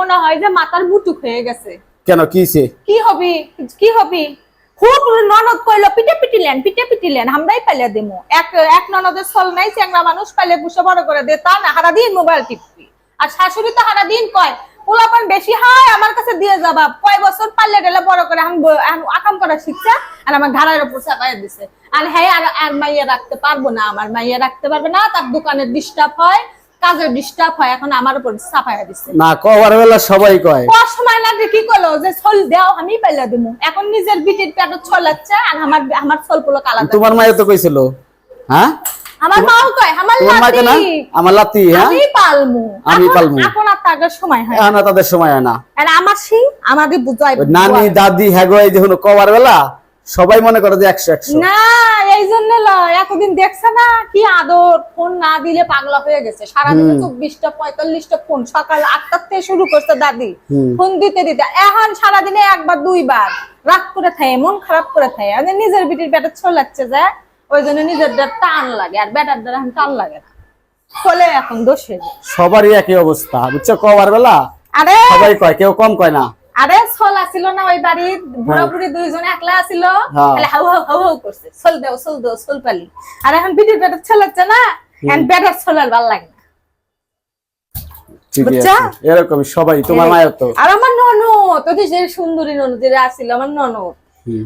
মনে হয় যে মাথার মুটুক হয়ে গেছে। কেন কিছে কি হবি? কি হবি? খুব ননদ কইলো পিটে পিটিলেন পিটে পিটিলেন আমরাই পাইলে দিমু। এক এক ননদের সল নাই চ্যাংরা মানুষ পাইলে বুসে বড় করে দে তা না হারা দিন মোবাইল টিপবি। আর শাশুড়ি তো হারা দিন কয় পোলাপান বেশি হয় আমার কাছে দিয়ে যাবা কয় বছর পারলে গেলে বড় করে আকাম করা শিখছে আর আমার ঘাড়ের উপর চাপাই দিছে। আর হ্যাঁ আর আর মাইয়া রাখতে পারব না আমার মাইয়া রাখতে পারবে না তার দোকানের ডিস্টার্ব হয়। কাজের ডিস্টার্ব হয় এখন আমার উপর দিছে। না কবার বেলা সবাই কয়। কোয়ার সময় না কলো যে ছল দেও আমি পাইলা দিমু। এখন নিজের বিটির পেট ছলাচ্ছে আর আমার আমার ছল পুলো কালা তোমার মায়ে তো কইছিল। হ্যাঁ? আমার মাও কয় আমার লাতি। আমার লাতি হ্যাঁ? আমি পালমু। আমি পালমু। এখন আর তাগের সময় হয় আর তাদের সময় হয় না। আর আমার সিং আমাদের বুঝাই নানি দাদি হ্যাগো এই যে হলো কবার বেলা সবাই মনে করে যে একশো একশো। না এই জন্য এতদিন দেখছে না কি আদর ফোন না দিলে পাগলা হয়ে গেছে। সারাদিনে চব্বিশটা পঁয়তাল্লিশটা ফোন সকাল আটটার থেকে শুরু করছে দাদি। ফোন দিতে দিতে। এখন সারাদিনে একবার দুইবার। রাগ করে থাকে মন খারাপ করে থাকে আর নিজের বিটির ব্যাটার ছলাচ্ছে যে ওই জন্য নিজের দ্বার টান লাগে আর ব্যাটার দ্বার এখন টান লাগে না। ফলে এখন দোষ হয়ে যায়। সবারই একই অবস্থা বুঝছ? কবার বেলা আরে! সবাই কয় কেউ কম কয় না। আরে সোল আসিল না ওই বাড়ির বুড়া বুড়ি দুইজন একলা আসিল হ্যাঁ। খালি হাউ হাউ হাউ হাউ করছে। সোল দেও সোল দেও সোল পালি। আর এখন বিটির বেটার ছেলাচ্ছে না? এখন বেটার ছোলার ভালো লাগে না। এরকমই সবাই তোমার মায়ের তো। আর আমার ননদ তো যে সুন্দরী ননদ যে আসিল আমার ননদ।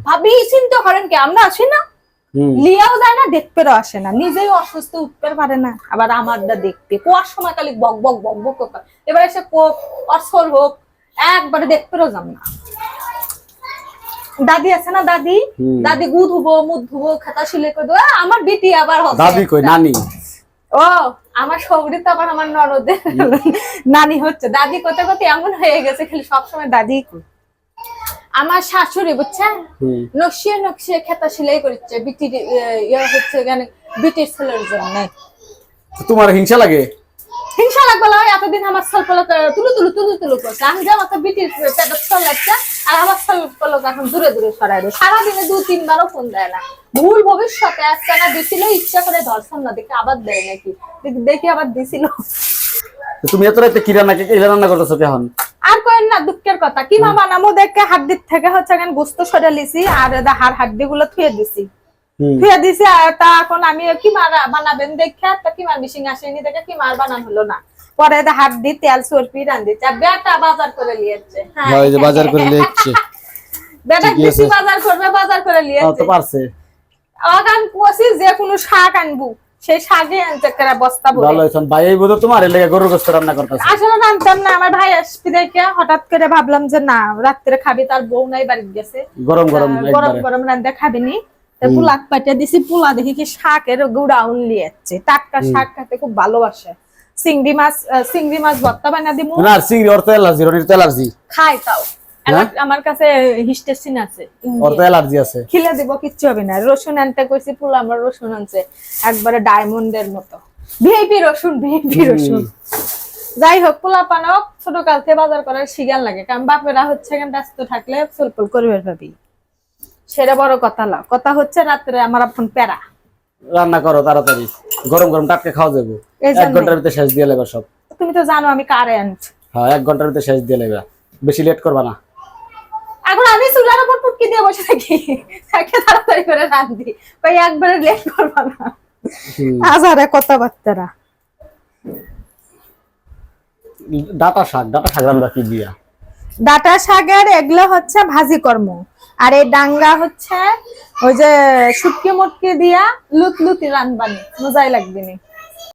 ভাবি চিন্তা করেন কি আমরা আসি না? লিয়াও যায় না দেখতেও আসে না। নিজেই অসুস্থ উঠতে পারে না। আবার আমারটা দেখতে। কোয়ার সময় খালি বক বক বক বক এবার এসে কোক অসর হোক একবারে দেখতেও যাম না। দাদি আছে না দাদি? দাদি গু ধুবো মুখ ধুবো খাতা শিলে করে দেবো আমার বেটি আবার হবে দাদি কই নানি? ও আমার সবরি তো আবার আমার ননদের। নানি হচ্ছে। দাদি কোথায় কোথায় এমন হয়ে গেছে খালি সবসময় দাদি আমার শাশুড়ি বুঝছেন? নকশিয়ে নকশিয়ে খেতা সেলাই করছে বিটির ইয়ে হচ্ছে বিটির ছেলের জন্য। তোমার হিংসা লাগে? এতদিন আমার ছল পলক তুলু তুলু তুলু তুলু করছে। আমি যেমন তো বিটির পেটে লাগছে আর আমার ছল পলক এখন দূরে দূরে সরাই দেয়। সারাদিনে দু তিনবারও ফোন দেয় না। ভুল ভবিষ্যতে আজকে না দিছিল ইচ্ছা করে ধর্ষণ না দেখে আবার দেয় নাকি? দেখি- আবার দিছিল। তুমি এত রাতে কি রান্না কি রান্না করতেছো কেমন আর কয়েন না দুঃখের কথা। কি মা বানামো দেখে হাড্ডির থেকে হচ্ছে এখন গোস্ত সরে লিছি আর হাড় হাড্ডি গুলো থুয়ে দিছি। থুয়ে দিছি আর তা এখন আমি কি মার বানাবেন দেখে তা কি মার মিশিং আসেনি দেখে কি মার বানান হলো না? পরে হাড্ডি তেল সরপি রান্ধি চা বেটা বাজার করে লিয়েছে হ্যাঁ যে বাজার করে লিখছে বেটা ঠিকই বাজার করবে বাজার করে লিয়েছে তো পারছে। আগান কোসি যে কোনো শাক আনব সেই শাকে আনতে করে বস্তা ভালো ভরে ভাই এই বোধ তোমার এলাকা গরুর গোস্ত রান্না করতেছে। আসলে জানতাম না আমার ভাই আসবি দেখে হঠাৎ করে ভাবলাম যে না রাত্রে খাবি তার বউ নাই বাড়িতে গেছে। গরম গরম গরম গরম রান্দা খাবিনি। তা পুলাক পাঠিয়ে দিছি পুলা দেখি কি শাকের গুড়া উনলি যাচ্ছে টাটকা শাক খেতে খুব ভালোবাসে। চিংড়ি মাছ চিংড়ি মাছ ভর্তা বানা দিমু। না চিংড়ি অ্যালার্জি রনির তো অ্যালার্জি। খাই তাও। এলাক- আমার কাছে হিস্টেসিন আছে ওর অ্যালার্জি আছে। খিলে দিব কিচ্ছু হবে না। রসুন আনতে কইছি পুলা আমার রসুন আনছে একবারে ডায়মন্ডের মতো। ভিআইপি রসুন ভিআইপি রসুন। যাই হোক পোলা পানক ছোট কাল থেকে বাজার করার শিগান লাগে কারণ বাপেরা হচ্ছে এখানে ব্যস্ত থাকলে ফুলফুল করবে ভাবি। সেটা বড় কথা না। কথা হচ্ছে রাত্রে আমার এখন প্যারা। রান্না করো তাড়াতাড়ি। গরম গরম টাটকা খাওয়া যাবে। এক ঘণ্টার ভিতরে শেষ দিয়ে লেবা সব। তুমি তো জানো আমি কারেন্ট হ্যাঁ এক ঘণ্টার ভিতরে শেষ দিয়ে লেবা। বেশি লেট করবা না। এখন আমি চুলার উপর পুটকি দিয়ে বসে থাকি। তাকে তাড়াতাড়ি করে রান্ধি কই একবারে লেট করবা না। আজারে কথাবার্তারা। ডাটা শাক ডাটা শাক রান্না কি দিয়া? ডাটা শাকের এগুলো হচ্ছে ভাজি কর্ম। আর এই ডাঙ্গা হচ্ছে ওই যে শুটকি মুটকি দিয়া লুত লুতি রানবানি মজাই লাগবে নি।